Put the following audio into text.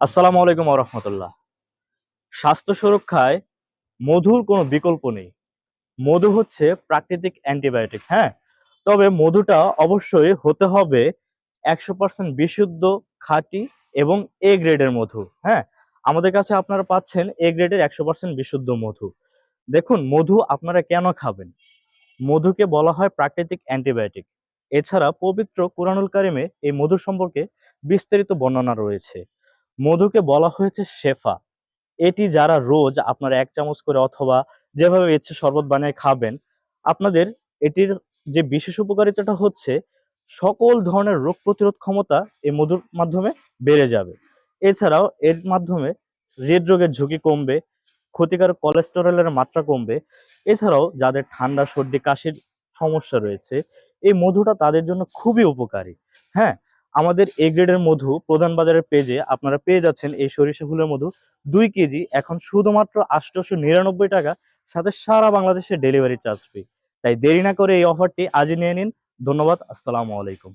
আসসালামু আলাইকুম রহমতুল্লাহ। স্বাস্থ্য সুরক্ষায় মধুর কোনো বিকল্প নেই। মধু হচ্ছে প্রাকৃতিক অ্যান্টিবায়োটিক হ্যাঁ? তবে মধুটা অবশ্যই হতে হবে একশো পার্সেন্ট বিশুদ্ধ খাঁটি এবং এ গ্রেডের মধু হ্যাঁ? আমাদের কাছে আপনারা পাচ্ছেন এ গ্রেডের একশো পার্সেন্ট বিশুদ্ধ মধু। দেখুন, মধু আপনারা কেন খাবেন? মধুকে বলা হয় প্রাকৃতিক অ্যান্টিবায়োটিক। এছাড়া পবিত্র কুরআনুল কারিমে এই মধু সম্পর্কে বিস্তারিত বর্ণনা রয়েছে। মধুকে বলা হয়েছে শেফা। এটি যারা রোজ আপনারা এক চামচ করে অথবা যেভাবে ইচ্ছে শরবত বানিয়ে খাবেন, আপনাদের এটির যে বিশেষ উপকারিতাটা হচ্ছে, সকল ধরনের রোগ প্রতিরোধ ক্ষমতা এই মধুর মাধ্যমে বেড়ে যাবে। এছাড়াও এর মাধ্যমে হৃদরোগের ঝুঁকি কমবে, ক্ষতিকারক কোলেস্টেরলের মাত্রা কমবে। এছাড়াও যাদের ঠান্ডা, সর্দি, কাশির সমস্যা রয়েছে, এই মধুটা তাদের জন্য খুবই উপকারী। হ্যাঁ আমাদের এ গ্রেডের মধু প্রধান বাজারের পেজে আপনারা পেয়ে যাচ্ছেন এই সরিষা ফুলের মধু। দুই কেজি, এখন শুধুমাত্র আটশোশো নিরানব্বই টাকা, সাথে সারা বাংলাদেশে ডেলিভারি চার্জ ফ্রি তাই দেরি না করে এই অফারটি আজই নিয়ে নিন। ধন্যবাদ, আসসালামু আলাইকুম।